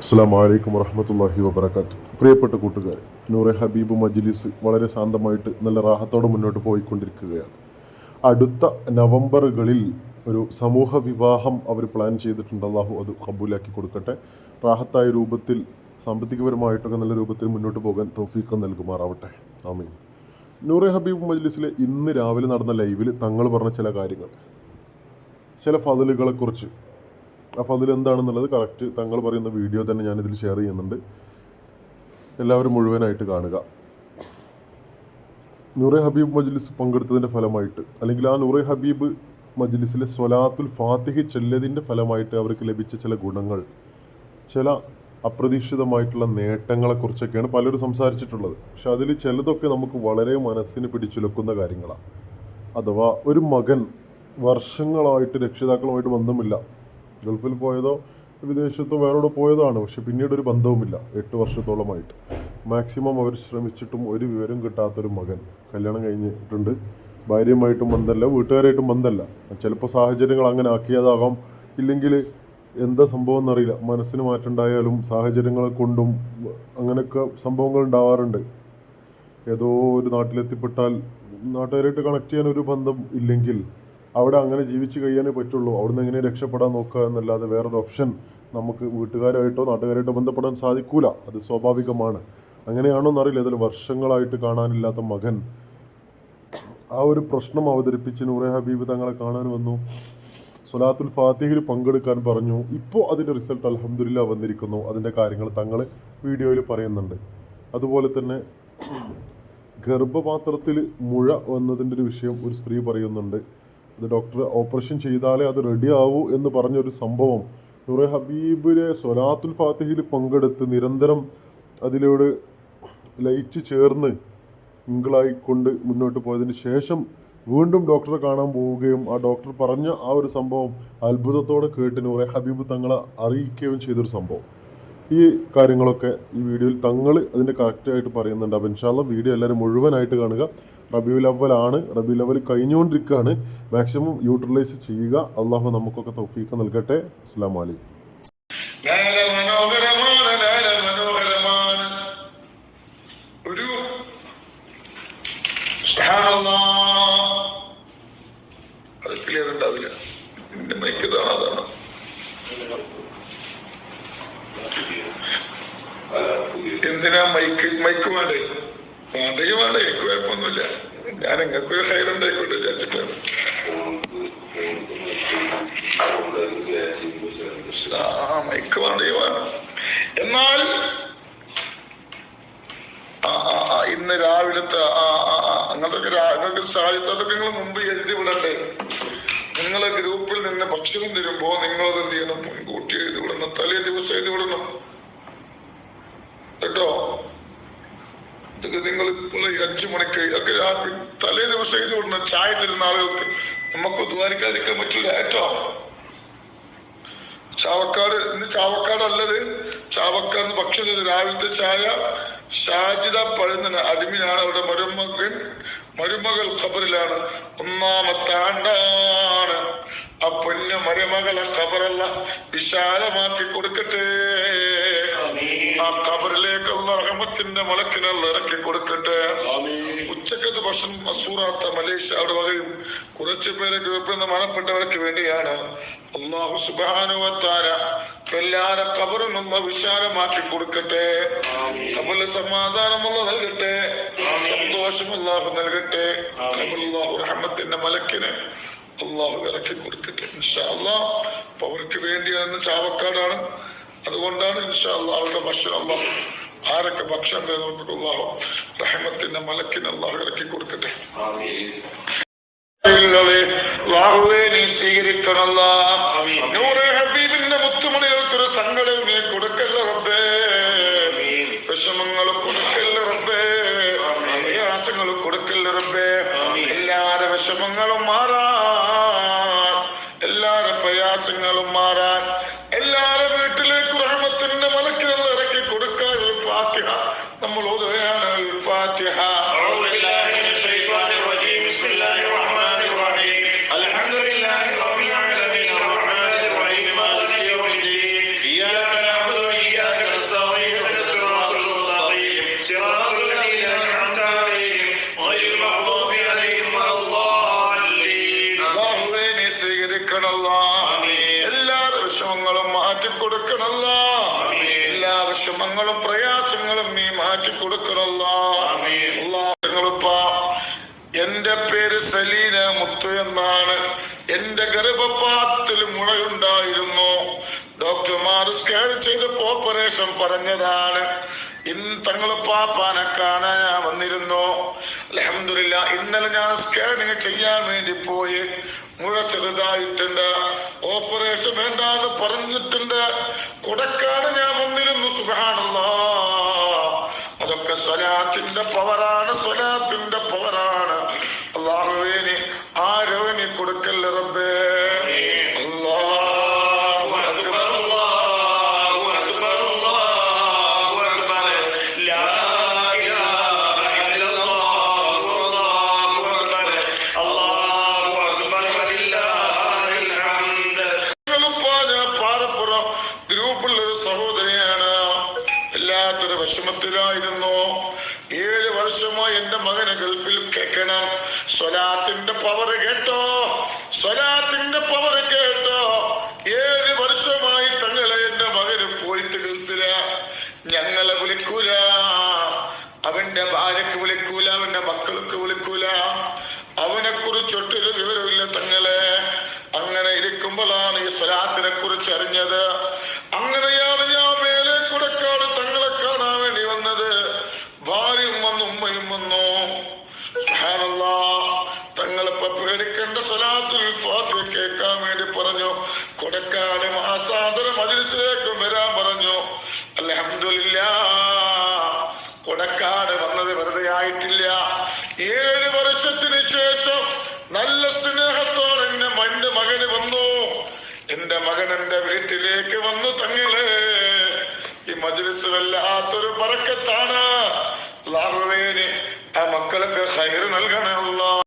അസ്സാം വലൈക്കും വറഹമത്തല്ലാഹി പ്രിയപ്പെട്ട കൂട്ടുകാർ നൂറെ ഹബീബ് മജ്ലിസ് വളരെ ശാന്തമായിട്ട് നല്ല റാഹത്തോടെ മുന്നോട്ട് പോയിക്കൊണ്ടിരിക്കുകയാണ്. അടുത്ത നവംബറുകളിൽ ഒരു സമൂഹ വിവാഹം അവർ പ്ലാൻ ചെയ്തിട്ടുണ്ട്. അള്ളാഹു അത് കബൂലാക്കി കൊടുക്കട്ടെ. റാഹത്തായ രൂപത്തിൽ സാമ്പത്തികപരമായിട്ടൊക്കെ നല്ല രൂപത്തിൽ മുന്നോട്ട് പോകാൻ തൗഫീഖ് നൽകുമാറാവട്ടെ. ആമീൻ. നൂറെ ഹബീബ് മജ്ലിസിലെ ഇന്ന് രാവിലെ നടന്ന ലൈവിൽ തങ്ങൾ പറഞ്ഞ ചില കാര്യങ്ങൾ. ചില ഫതിലുകളെക്കുറിച്ച് ആ ഫതിൽ എന്താണെന്നുള്ളത് കറക്റ്റ് തങ്ങൾ പറയുന്ന വീഡിയോ തന്നെ ഞാനിതിൽ ഷെയർ ചെയ്യുന്നുണ്ട്. എല്ലാവരും മുഴുവനായിട്ട് കാണുക. നൂറെ ഹബീബ് മജ്ലിസ് പങ്കെടുത്തതിന്റെ ഫലമായിട്ട് അല്ലെങ്കിൽ ആ നൂറെ ഹബീബ് മജ്ലിസിലെ സ്വലാത്തുൽ ഫാത്തിഹി ചെല്ലതിന്റെ ഫലമായിട്ട് അവർക്ക് ലഭിച്ച ചില ഗുണങ്ങൾ ചില അപ്രതീക്ഷിതമായിട്ടുള്ള നേട്ടങ്ങളെക്കുറിച്ചൊക്കെയാണ് പലരും സംസാരിച്ചിട്ടുള്ളത്. പക്ഷെ അതിൽ ചിലതൊക്കെ നമുക്ക് വളരെ മനസ്സിന് പിടിച്ചുലക്കുന്ന കാര്യങ്ങളാണ് അഥവാ ഒരു മകൻ വർഷങ്ങളായിട്ട് രക്ഷിതാക്കളുമായിട്ട് ബന്ധമില്ല. ഗൾഫിൽ പോയതോ വിദേശത്തോ വേറോട് പോയതാണ്. പക്ഷെ പിന്നീട് ഒരു ബന്ധവുമില്ല. എട്ട് വർഷത്തോളമായിട്ട്. മാക്സിമം അവർ ശ്രമിച്ചിട്ടും ഒരു വിവരം കിട്ടാത്തൊരു മകൻ. കല്യാണം കഴിഞ്ഞിട്ടുണ്ട്. ഭാര്യയുമായിട്ടും ബന്ധമല്ല വീട്ടുകാരായിട്ടും ബന്ധമല്ല ചിലപ്പോൾ സാഹചര്യങ്ങൾ അങ്ങനെ ആക്കിയതാകാം. ഇല്ലെങ്കിൽ എന്താ സംഭവം എന്നറിയില്ല. മനസ്സിന് മാറ്റമുണ്ടായാലും സാഹചര്യങ്ങളെ കൊണ്ടും അങ്ങനെയൊക്കെ സംഭവങ്ങൾ ഉണ്ടാവാറുണ്ട്. ഏതോ ഒരു നാട്ടിലെത്തിപ്പെട്ടാൽ നാട്ടുകാരായിട്ട് കണക്ട് ചെയ്യാൻ ഒരു ബന്ധം ഇല്ലെങ്കിൽ അവിടെ അങ്ങനെ ജീവിച്ചു കഴിയാനേ പറ്റുള്ളൂ. അവിടുന്ന് എങ്ങനെ രക്ഷപ്പെടാൻ നോക്കുക എന്നല്ലാതെ വേറൊരു ഓപ്ഷൻ നമുക്ക് വീട്ടുകാരായിട്ടോ നാട്ടുകാരായിട്ടോ ബന്ധപ്പെടാൻ സാധിക്കൂല. അത് സ്വാഭാവികമാണ്. അങ്ങനെയാണോ എന്നറിയില്ല. അതിൽ വർഷങ്ങളായിട്ട് കാണാനില്ലാത്ത മകൻ. ആ ഒരു പ്രശ്നം അവതരിപ്പിച്ച് നൂറെ ഹബീബ് തങ്ങളെ കാണാൻ വന്നു. സൊലാത്തുൽ ഫാത്തിഹിൽ പങ്കെടുക്കാൻ പറഞ്ഞു. ഇപ്പോൾ അതിന്റെ റിസൾട്ട് അലഹമില്ല വന്നിരിക്കുന്നു. അതിന്റെ കാര്യങ്ങൾ തങ്ങൾ വീഡിയോയിൽ പറയുന്നുണ്ട്. അതുപോലെ തന്നെ ഗർഭപാത്രത്തിൽ മുഴ വന്നതിന്റെ ഒരു വിഷയം ഒരു സ്ത്രീ പറയുന്നുണ്ട്. അത് ഡോക്ടർ ഓപ്പറേഷൻ ചെയ്താലേ അത് റെഡി ആവൂ എന്ന് പറഞ്ഞൊരു സംഭവം. നൂറെ ഹബീബിലെ സൊലാത്തുൽ ഫാത്തിഹിൽ പങ്കെടുത്ത് നിരന്തരം അതിലൂടെ ലയിച്ച് ചേർന്ന് മിങ്കിളായിക്കൊണ്ട് മുന്നോട്ട് പോയതിന് ശേഷം വീണ്ടും ഡോക്ടറെ കാണാൻ പോവുകയും ആ ഡോക്ടർ പറഞ്ഞ ആ ഒരു സംഭവം അത്ഭുതത്തോടെ കേട്ട് നൂറെ ഹബീബ് തങ്ങളെ അറിയിക്കുകയും ചെയ്തൊരു സംഭവം. ഈ കാര്യങ്ങളൊക്കെ ഈ വീഡിയോയിൽ തങ്ങൾ അതിന്റെ കറക്റ്റായിട്ട് പറയുന്നുണ്ട്. അപ്പോൾ ഇൻഷാല്ല വീഡിയോ എല്ലാവരും മുഴുവനായിട്ട് കാണുക. റബിയുൽ ആണ്. റബ്യൂ ലവൽ കഴിഞ്ഞുകൊണ്ടിരിക്കുകയാണ്. മാക്സിമം യൂട്ടിലൈസ് ചെയ്യുക. അള്ളാഹു നമുക്കൊക്കെ തൗഫീഖ് നൽകട്ടെ. അസ്സാം വലൈക്കും മൈക്ക് എന്തിനാ മൈക്ക് മൈക്ക് വേണ്ടേ? വേണ്ട എനിക്ക് കുഴപ്പമൊന്നുമില്ല. ഞാൻ നിങ്ങൾക്ക് ഒരു ഹൈർ ഉണ്ടായിക്കോട്ടെ വിചാരിച്ചിട്ടാണ്. ആ മൈക്ക് വേണ്ടെങ്കിൽ വേണം എന്നാൽ ഇന്ന് രാവിലത്തെ അങ്ങനത്തെ നിങ്ങൾക്ക് സാഹിത്യം നിങ്ങൾ മുമ്പ് എഴുതി വിടണ്ടേ? നിങ്ങളെ ഗ്രൂപ്പിൽ നിന്ന് ഭക്ഷണം തരുമ്പോ നിങ്ങളത് എന്ത് ചെയ്യണം? മുൻകൂട്ടി എഴുതി വിടണം തലേ ദിവസം എഴുതി വിടണം. കേട്ടോ? നിങ്ങൾ ഇപ്പോൾ ഈ അഞ്ചു മണിക്ക് രാത്രി തലേ ദിവസം എഴുതി കൊടുക്കുന്ന ചായ തരുന്ന ആളുകൾക്ക് നമുക്ക് ദ്വാരിക്കാതിരിക്കാൻ പറ്റൂല ഏറ്റവും ചാവക്കാട് ഇന്ന് ചാവക്കാട് അല്ലത് ചാവക്കാട് ഭക്ഷണം രാവിലത്തെ ചായ ഷാജിദ പഴുന്നന് അടിമിനാണ് അവരുടെ മരുമകൻ. മരുമകൾ ഖബറിലാണ്. ഒന്നാമത്തെ ആണ്ടാണ് ആ പൊന്ന മരുമകളെ ഖബറല്ല വിശാലമാക്കി കൊടുക്കട്ടെ. ആ ഖബറിലേക്ക് റഹമത്തിന്റെ മലക്കിനുള്ള ഇറക്കി കൊടുക്കട്ടെ. ഉച്ചക്കത്ത് ഭക്ഷണം മസൂറാത്ത മലേഷ്യ അവിടെ വകയും കുറച്ചു പേരെ ഗ്രൂപ്പിൽ നിന്ന് മണപ്പെട്ടവർക്ക് വേണ്ടിയാണ്. അള്ളാഹു സുബാനുവത്താര എല്ലാരെ കബറിനൊന്ന് വിശാലമാക്കി കൊടുക്കട്ടെ. കബറിൽ സമാധാനമുള്ള നൽകട്ടെ. സന്തോഷം അള്ളാഹു നൽകട്ടെ. റഹമത്തിന്റെ മലക്കിന് അള്ളാഹു ഇറക്കി കൊടുക്കട്ടെ. ഇൻഷാ അള്ളാഹ് അപ്പൊ അവർക്ക് വേണ്ടിയാണ് ചാവക്കാടാണ്. അതുകൊണ്ടാണ് ഇൻഷാ അള്ളാഹ് അവരുടെ ഭക്ഷണം ആരൊക്കെ ഭക്ഷണം തരുന്നവർക്ക് അള്ളാഹു റഹമത്തിന്റെ മലക്കിന് അള്ളാഹു ഇറക്കി കൊടുക്കട്ടെ. നീ സ്വീകരിക്കണല്ല നൂറെ ഹബീബിന്റെ മുത്തുമണികൾക്കൊരു സങ്കടം നീ കൊടുക്കല്ല റബ്ബേ. വിഷമങ്ങൾ കൊടുക്കല്ല റബ്ബേ. പ്രയാസങ്ങൾ കൊടുക്കല്ല റബ്ബേ. എല്ലാരെ വിഷമങ്ങളും മാറാൻ. എല്ലാരെ പ്രയാസങ്ങളും മാറാൻ. വിഷമങ്ങളും പ്രയാസങ്ങളും നീ മാറ്റി കൊടുക്കണല്ലോ. എന്റെ പേര് സലീന മുത്ത് എന്നാണ്. എന്റെ ഗർഭപാത്രത്തിൽ മുഴയുണ്ടായിരുന്നു ഡോക്ടർമാർ സ്കാൻ ചെയ്തപ്പോ ഓപ്പറേഷൻ പറഞ്ഞതാണ്. ഇന്ന് തങ്ങൾ പാപ്പാനെ കാണാൻ ഞാൻ വന്നിരുന്നു. അലഹമില്ല ഇന്നലെ ഞാൻ സ്കാനിങ് ചെയ്യാൻ വേണ്ടി പോയി. മുഴ ചെറുതായിട്ടുണ്ട്. ഓപ്പറേഷൻ വേണ്ടാന്ന് പറഞ്ഞിട്ടുണ്ട്. കൊടക്കാട് ഞാൻ വന്നിരുന്നു സുബാനല്ലാ അതൊക്കെ സ്വലാത്തിന്റെ പവറാണ് സ്വലാത്തിന്റെ പവറാണ്. അള്ളാഹുവേനി ആരോനി കൊടുക്കല്ല റബ്ബേ? അല്ലാഹു എല്ലാത്തൊരു വിഷമത്തിലായിരുന്നു. ഏഴ് വർഷമായി എന്റെ മകന് ഗൾഫിൽ കേൾക്കണം. സ്വലാത്തിന്റെ പവർ കേട്ടോ. സ്വലാത്തിന്റെ പവർ കേട്ടോ. ഏഴ് വർഷമായി തങ്ങളെ എന്റെ മകന് പോയിട്ട് ഗൾഫില. ഞങ്ങളെ വിളിക്കൂല. അവന്റെ ഭാര്യക്ക് വിളിക്കൂല അവന്റെ മക്കൾക്ക് വിളിക്കൂല. അവനെ കുറിച്ചൊട്ടൊരു വിവരമില്ല തങ്ങളെ. അങ്ങനെ ഇരിക്കുമ്പോഴാണ് ഈ സ്വലാത്തിനെ കുറിച്ച് അറിഞ്ഞത്. കേൾക്കാൻ വേണ്ടി പറഞ്ഞു. കൊടക്കാട് മാസാന്തര മജിലിസിലേക്ക് വരാൻ പറഞ്ഞു. അൽഹംദുലില്ലാ കൊടക്കാട് വന്നത് വെറുതെ ആയിട്ടില്ല. ഏഴ് വർഷത്തിന് ശേഷം നല്ല സ്നേഹത്തോടെ എന്റെ മണ്ട് മകന് വന്നു. എന്റെ മകൻ എന്റെ വീട്ടിലേക്ക് വന്നു തങ്ങൾ. ഈ മജ്ലിസ് വല്ലാത്തൊരു പറക്കത്താണ് ലാഹുവേന് ആ മക്കൾക്ക് ഹൈർ നൽകണേ അല്ലാ